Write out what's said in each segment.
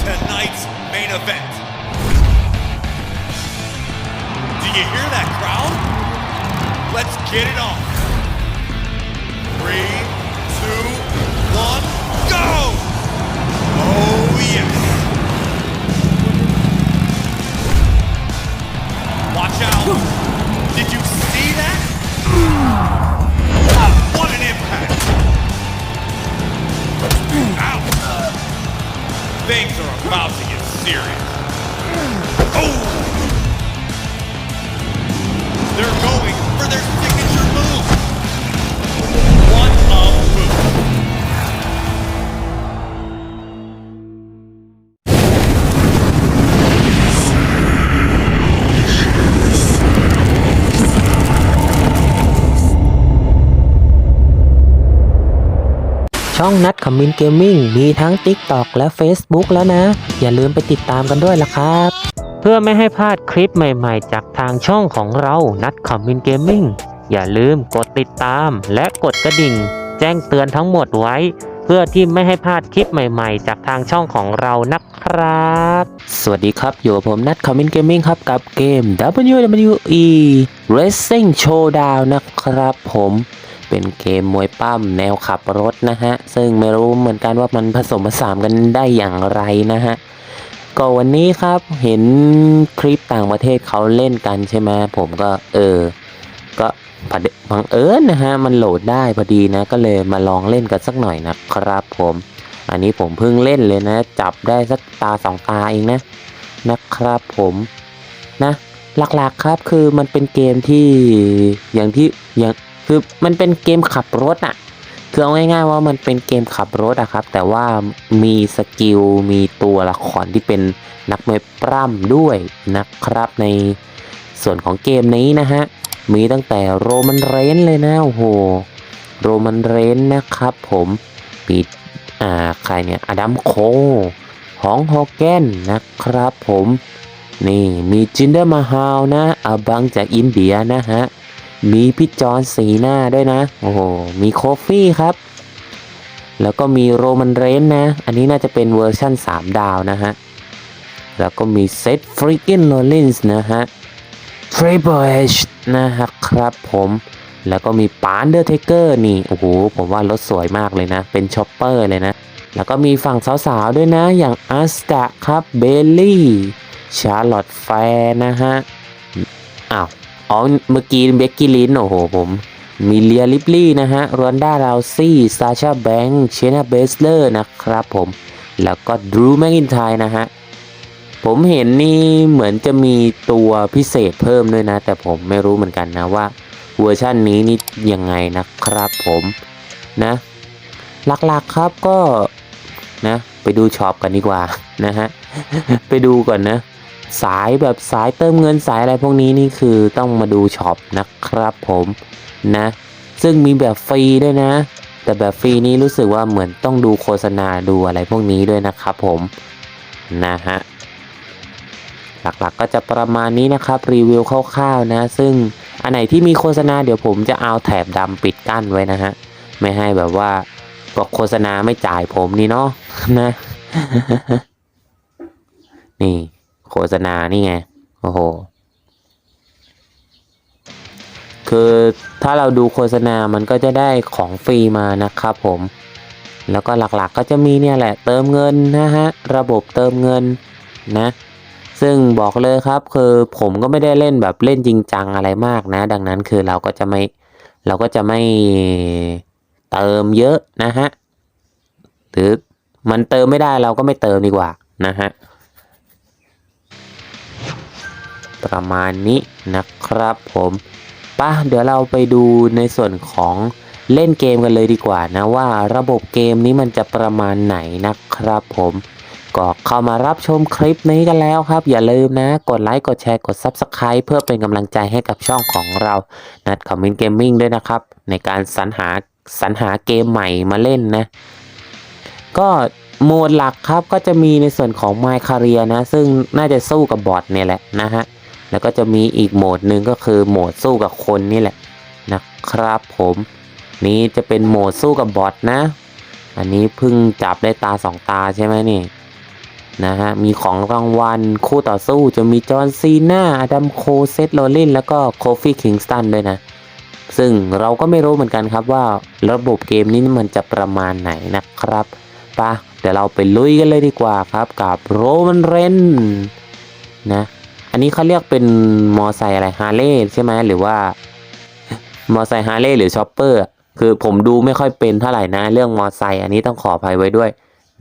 tonight's main event. Do you hear that crowd? Let's get it on. Three, two, one, go! Oh, yes. Watch out. Did you series. ช่องนัดขมินเกมมิ่งมีทั้ง TikTok และ Facebook แล้วนะ อย่าลืมไปติดตามกันด้วยล่ะครับ เพื่อไม่ให้พลาดคลิปใหม่ๆ จากทางช่องของเรานัดขมินเกมมิ่งอย่าลืมกดติดตามและกดกระดิ่ง แจ้งเตือนทั้งหมดไว้ เพื่อที่ไม่ให้พลาดคลิปใหม่ๆ จากทางช่องของเรานะครับ สวัสดีครับอยู่กับผมนัดคอมมินเกมมิ่งครับกับเกม WWE Racing Showdown นะครับผม เป็นเกมมวยปั้มแนวขับรถนะฮะ ซึ่งไม่รู้เหมือนกันว่ามันผสมผสานกันได้อย่างไรนะฮะก็วันนี้ครับเห็นคลิปต่างประเทศเขาเล่นกันใช่ไหมผมก็เออ ก็พอบังเอิญนะฮะ มันโหลดได้พอดีนะ ก็เลยมาลองเล่นกันสักหน่อยนะครับผม อันนี้ผมเพิ่งเล่นเลยนะ จับได้สักตาสองตาเองนะ นะครับผมนะ หลักๆครับคือมันเป็นเกมที่อย่างที่อย่าง คือมันเป็นเกมขับรถอะคือเอาง่ายๆว่ามันเป็นเกมขับรถอะครับ แต่ว่ามีสกิลมีตัวละครที่เป็นนักมวยปล้ำด้วยนะครับในส่วนของเกมนี้นะฮะ มีตั้งแต่โรมันเรนเลยนะโอ้โหโรมันเรนนะครับผมมีอ่าใครเนี่ยอดัมโคฮองฮอแกนนะครับผม นี่มีจินเดอร์มาฮาวนะอาบังจากอินเดียนะฮะ มีพี่จอนสีหน้าด้วยนะ โอ้โห มีโคฟี่ครับ แล้วก็มีโรมันเรนนะ อันนี้น่าจะเป็นเวอร์ชั่น 3 ดาวนะฮะ แล้วก็มีเซตฟริกินโรลินส์นะฮะเทรเบอชนะฮะครับผมแล้วก็มีปานเดอร์เทเกอร์นี่ โอ้โห ผมว่ารถสวยมากเลยนะ เป็นช็อปเปอร์เลยนะ แล้วก็มีฝั่งสาวๆด้วยนะ อย่างอัสกะครับ เบลลี่ ชาร์ลอตแฟร์นะฮะ อ้าว อ๋อเมื่อกี้เบกกี้ลินโอ้โหผมมีเลียลิปลี่นะฮะรอนด้าราวซี่ซาชาแบงค์เชนาเบสเลอร์นะครับผม แล้วก็ดรูแม c กินไทยนะฮะ ผมเห็นนี่เหมือนจะมีตัวพิเศษเพิ่มด้วยนะ แต่ผมไม่รู้เหมือนกันนะว่าเวอร์ชันนี้นี่ยังไงนะครับผมนะหลักๆครับก็นะ ไปดูช็อปกันดีกว่านะฮะ ไปดูก่อนนะ สายแบบสายเติมเงินสายอะไรพวกนี้นี่คือต้องมาดูช็อปนะครับผมนะ ซึ่งมีแบบฟรีด้วยนะ แต่แบบฟรีนี้รู้สึกว่าเหมือนต้องดูโฆษณาดูอะไรพวกนี้ด้วยนะครับผมนะฮะหลักๆก็จะประมาณนี้นะครับรีวิวคร่าวๆนะ ซึ่งอันไหนที่มีโฆษณาเดี๋ยวผมจะเอาแถบดำปิดกั้นไว้นะฮะไม่ให้แบบว่าก็โฆษณาไม่จ่ายผมนี่เนาะนะนี่ โฆษณานี่ไง โอ้โห คือถ้าเราดูโฆษณามันก็จะได้ของฟรีมานะครับผม แล้วก็หลักๆก็จะมีเนี่ยแหละเติมเงินนะฮะ ระบบเติมเงินนะ ซึ่งบอกเลยครับคือผมก็ไม่ได้เล่นแบบเล่นจริงจังอะไรมากนะ ดังนั้นคือเราก็จะไม่เราก็จะไม่เติมเยอะนะฮะ หรือมันเติมไม่ได้เราก็ไม่เติมดีกว่านะฮะ ประมาณนี้นะครับผมป่ะเดี๋ยวเราไปดูในส่วนของเล่นเกมกันเลยดีกว่านะว่าระบบเกมนี้มันจะประมาณไหนนะครับผมก็เข้ามารับชมคลิปนี้กันแล้วครับ อย่าลืมนะ กดไลค์กดแชร์กด Subscribe เพื่อเป็นกำลังใจให้กับช่องของเรานัดคอมมินเกมมิ่งด้วยนะครับ ในการสรรหาสรรหาเกมใหม่มาเล่นนะ ก็โหมดหลักครับก็จะมีในส่วนของ My Career นะ ซึ่งน่าจะสู้กับบอทเนี่ยแหละนะฮะ แล้วก็จะมีอีกโหมดหนึ่งก็คือโหมดสู้กับคนนี่แหละนะครับผมนี้จะเป็นโหมดสู้กับบอทนะ อันนี้เพิ่งจับได้ตาสองตาใช่ไหมนี่นะฮะมีของรางวัลคู่ต่อสู้จะมีจอห์นซีนาอดัมโคเซตโรลินแล้วก็โคฟี่คิงสตันด้วยนะ ซึ่งเราก็ไม่รู้เหมือนกันครับว่าระบบเกมนี้มันจะประมาณไหนนะครับปะเดี๋ยวเราไปลุยกันเลยดีกว่าครับกับโรมันเรนนะ อันนี้เขาเรียกเป็นมอไซค์อะไรฮาร์เลย์ใช่ไหมหรือว่ามอไซค์ฮาร์เลย์หรือชอปเปอร์คือผมดูไม่ค่อยเป็นเท่าไหร่นะ เรื่องมอไซค์อันนี้ต้องขออภัยไว้ด้วย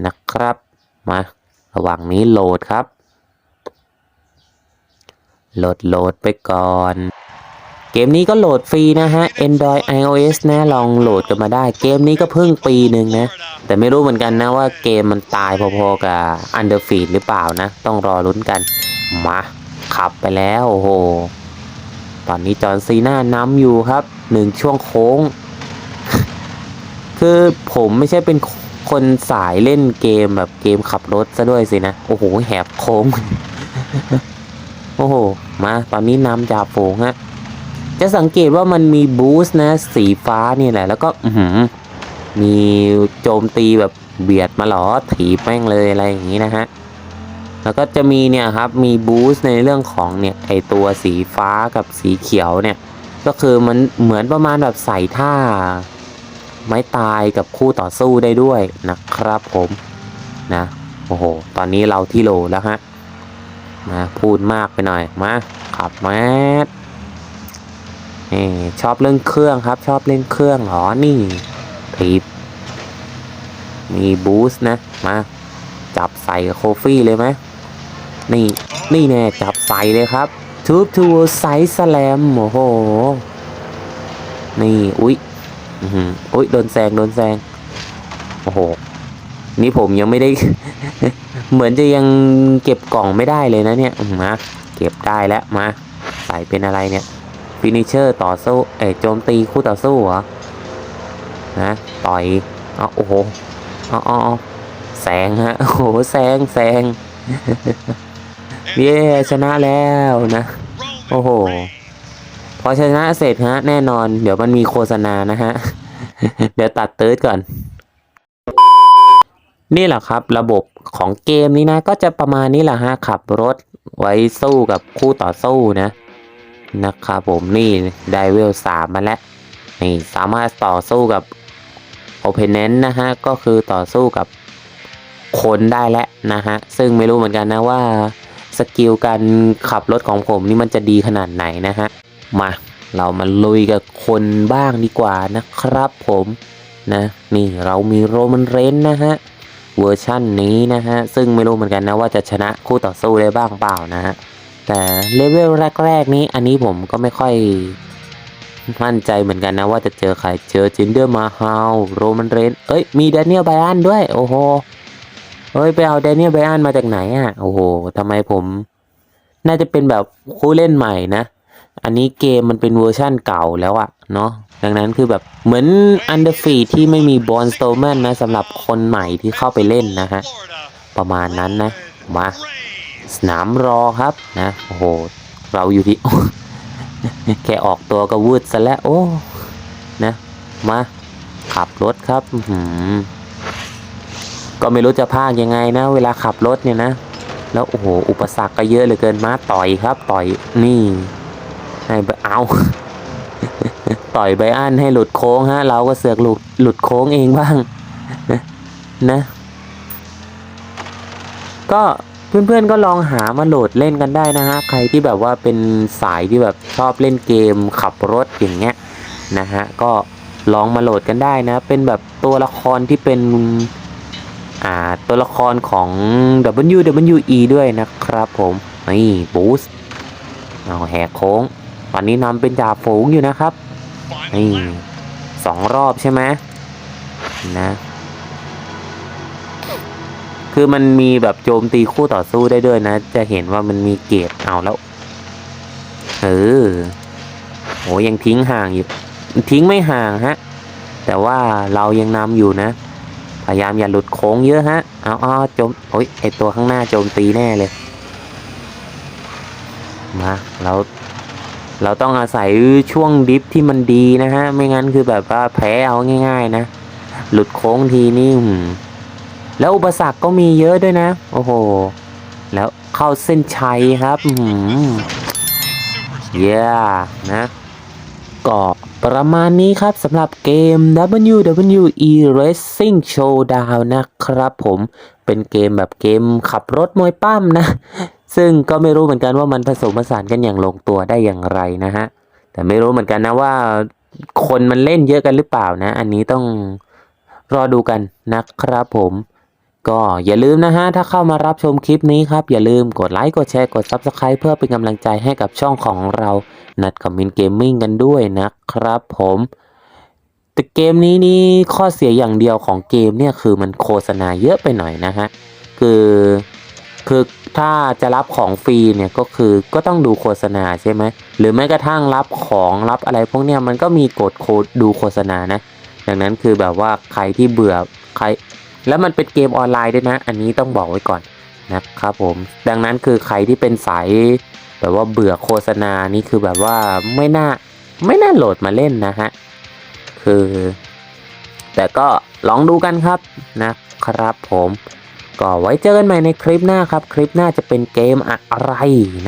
นะครับมาระหว่างนี้โหลดครับ โหลดโหลดไปก่อน เกมนี้ก็โหลดฟรีนะฮะ Android iOS นะลองโหลดกันมาได้ เกมนี้ก็เพิ่งปีหนึ่งนะ แต่ไม่รู้เหมือนกันนะว่าเกมมันตายพอๆกับ Underfield หรือเปล่านะ ต้องรอลุ้นกันมา ขับไปแล้วโอ้โห ตอนนี้จอห์ซีน่านำอยู่ครับหนึ่งช่วงโค้ง คือผมไม่ใช่เป็นคนสายเล่นเกมแบบเกมขับรถซะด้วยสินะ โอ้โห แหบโค้ง โอ้โห มา ตอนนี้นำจ่าฝูงฮะ จะสังเกตว่ามันมีบูสต์นะ สีฟ้านี่แหละ แล้วก็อืมีโจมตีแบบเบียดมาหรอถีบแม่งเลยอะไรอย่างนี้นะฮะ แล้วก็จะมีเนี่ยครับมีบูสต์ในเรื่องของเนี่ยไอตัวสีฟ้ากับสีเขียวเนี่ยก็คือมันเหมือนประมาณแบบใส่ท่า ไม้ตายกับคู่ต่อสู้ได้ด้วยนะครับผมนะโอ้โหตอนนี้เราที่โลแล้วฮะนะพูดมากไปหน่อยมาขับแมสนี่ชอบเรื่องเครื่องครับ ชอบเล่นเครื่องเหรอนี่ถีบมีบูสต์นะมาจับใส่โคฟี่เลยไหม นี่นี่แน่จับใส่เลยครับทูบทูไซส์สแลมโอ้โห นี่ อุ๊ยอุ๊ยโดนแซงโดนแซงโอ้โห นี่ผมยังไม่ได้ เหมือนจะยังเก็บกล่องไม่ได้เลยนะเนี่ยมาเก็บได้แล้วมา ใส่เป็นอะไรเนี่ยฟินิเชอร์ต่อสู้เอ้ยโจมตีคู่ต่อสู้เหรอนะต่อยเอาโอ้โหอาเอแซงฮะโอ้โหแซงแซง เย้ชนะแล้วนะ โอ้โห พอชนะเสร็จฮะ แน่นอน เดี๋ยวมันมีโฆษณานะฮะ เดี๋ยวตัดเติร์ดก่อน นี่แหละครับ ระบบของเกมนี้นะ ก็จะประมาณนี้แหละฮะ ขับรถไว้สู้กับคู่ต่อสู้นะ นะครับผมนี่ได้เวลสามมาแล้ว นี่สามารถต่อสู้กับ Opponent นะฮะ ก็คือต่อสู้กับคนได้แล้วนะฮะ ซึ่งไม่รู้เหมือนกันนะว่า สกิลการขับรถของผมนี่มันจะดีขนาดไหนนะฮะ มาเรามาลุยกับคนบ้างดีกว่านะครับผมนะนี่เรามีโรมันเรนนะฮะเวอร์ชั่นนี้นะฮะ ซึ่งไม่รู้เหมือนกันนะว่าจะชนะคู่ต่อสู้ได้บ้างเปล่านะฮะ แต่เลเวลแรกๆนี้อันนี้ผมก็ไม่ค่อยมั่นใจเหมือนกันนะว่าจะเจอใครเจอจินเดอร์มาฮาวโรมันเรนเอ้ยมีแดเนียลไบอันด้วย โอ้โห เฮ้ยไปเอาแดเนียลไบอันมาจากไหนอะ โอ้โหทำไมผม น่าจะเป็นแบบผู้เล่นใหม่นะ อันนี้เกมมันเป็นเวอร์ชั่นเก่าแล้วอะเนาะดังนั้นคือแบบเหมือน Underfeed ที่ไม่มีบอลสโตแมนนะสำหรับคนใหม่ที่เข้าไปเล่นนะฮะ ประมาณนั้นนะ มาสนามรอครับนะ โอ้โห เราอยู่ที่ แค่ออกตัวก็วืดซะแล้ว โอ้ นะ มา ขับรถครับ อื ก็ไม่รู้จะพากยังไงนะ เวลาขับรถเนี่ยนะ แล้วโอ้โหอุปสรรคก็เยอะเหลือเกินมาต่อยครับ ต่อยนี่ให้เอาต่อยไบอันให้หลุดโค้งฮะ เราก็เสือกหลุดหลุดโค้งเองบ้างนะ ก็เพื่อนๆก็ลองหามาโหลดเล่นกันได้นะฮะ ใครที่แบบว่าเป็นสายที่แบบชอบเล่นเกมขับรถอย่างเงี้ยนะฮะ ก็ลองมาโหลดกันได้นะ เป็นแบบตัวละครที่เป็น ตัวละครของ WWE ด้วยนะครับผมนี่บูสเอาแหกโค้ง ตอนนี้นำเป็นจ่าฝูงอยู่นะครับนี่สองรอบใช่ไหมนะ คือมันมีแบบโจมตีคู่ต่อสู้ได้ด้วยนะ จะเห็นว่ามันมีเกรดเอาแล้ว เออโหยังทิ้งห่างอยู่ ทิ้งไม่ห่างฮะ แต่ว่าเรายังนำอยู่นะ พยายามอย่าหลุดโค้งเยอะฮะ เอาเอโจมโอ้ยไอตัวข้างหน้าโจมตีแน่เลย มาเราเราต้องอาศัยช่วงดิฟที่มันดีนะฮะ ไม่งั้นคือแบบว่าแพ้เอาง่าย ๆ นะ หลุดโค้งทีนี่แล้วอุปสรรคก็มีเยอะด้วยนะ โอ้โห แล้วเข้าเส้นชัยครับอืมเย้นะ ก็ประมาณนี้ครับสำหรับเกม WWE Racing Showdown นะครับผมเป็นเกมแบบเกมขับรถมวยปั้มนะ ซึ่งก็ไม่รู้เหมือนกันว่ามันผสมผสานกันอย่างลงตัวได้อย่างไรนะฮะ แต่ไม่รู้เหมือนกันนะว่าคนมันเล่นเยอะกันหรือเปล่านะ อันนี้ต้องรอดูกันนะครับผมก็อย่าลืมนะฮะ ถ้าเข้ามารับชมคลิปนี้ครับ อย่าลืมกดไลค์ กดแชร์ กด Subscribe เพื่อเป็นกำลังใจให้กับช่องของเรา นัดคอมมินเกมมิ่งกันด้วยนะครับผมแต่เกมนี้นี่ข้อเสียอย่างเดียวของเกมเนี่ยคือมันโฆษณาเยอะไปหน่อยนะฮะคือคือถ้าจะรับของฟรีเนี่ยก็คือก็ต้องดูโฆษณาใช่ไหมหรือแม้กระทั่งรับของรับอะไรพวกเนี้ยมันก็มีกดโคดดูโฆษณานะดังนั้นคือแบบว่าใครที่เบื่อใคร แล้วมันเป็นเกมออนไลน์ด้วยนะ อันนี้ต้องบอกไว้ก่อนนะครับผม ดังนั้นคือใครที่เป็นสาย แบบว่าเบื่อโฆษณานี่คือแบบว่าไม่น่าไม่น่าโหลดมาเล่นนะฮะ คือ แต่ก็ลองดูกันครับนะครับผม ก็ไว้เจอกันใหม่ในคลิปหน้าครับ คลิปหน้าจะเป็นเกมอะไร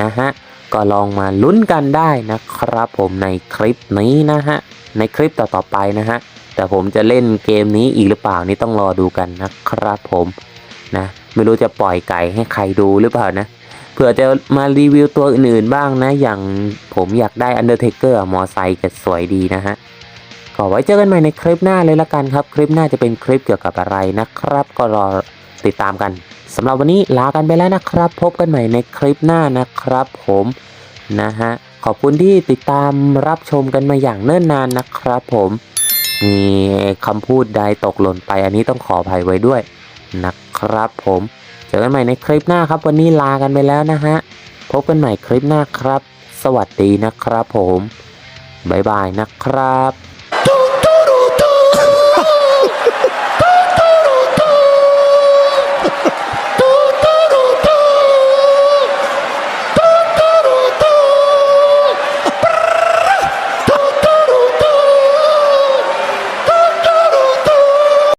นะฮะ ก็ลองมาลุ้นกันได้นะครับผมในคลิปนี้นะฮะ ในคลิปต่อๆไปนะฮะ แต่ผมจะเล่นเกมนี้อีกหรือเปล่านี่ต้องรอดูกันนะครับผมนะ ไม่รู้จะปล่อยไก่ให้ใครดูหรือเปล่านะ เผื่อจะมารีวิวตัวอื่นๆบ้างนะ อย่างผมอยากได้ Undertaker มอไซค์ก็สวยดีนะฮะก็ไว้เจอกันใหม่ในคลิปหน้าเลยละกันครับ คลิปหน้าจะเป็นคลิปเกี่ยวกับอะไรนะครับ ก็รอติดตามกันสำหรับวันนี้ลากันไปแล้วนะครับ พบกันใหม่ในคลิปหน้านะครับผมนะฮะขอบคุณที่ติดตามรับชมกันมาอย่างเนิ่นนานนะครับผมมีคำพูดใดตกหล่นไปอันนี้ต้องขออภัยไว้ด้วยนะครับผม จอกันใหม่ในคลิปหน้าครับ วันนี้ลากันไปแล้วนะฮะ พบกันใหม่คลิปหน้าครับ สวัสดีนะครับผม บ๊ายบายนะครับ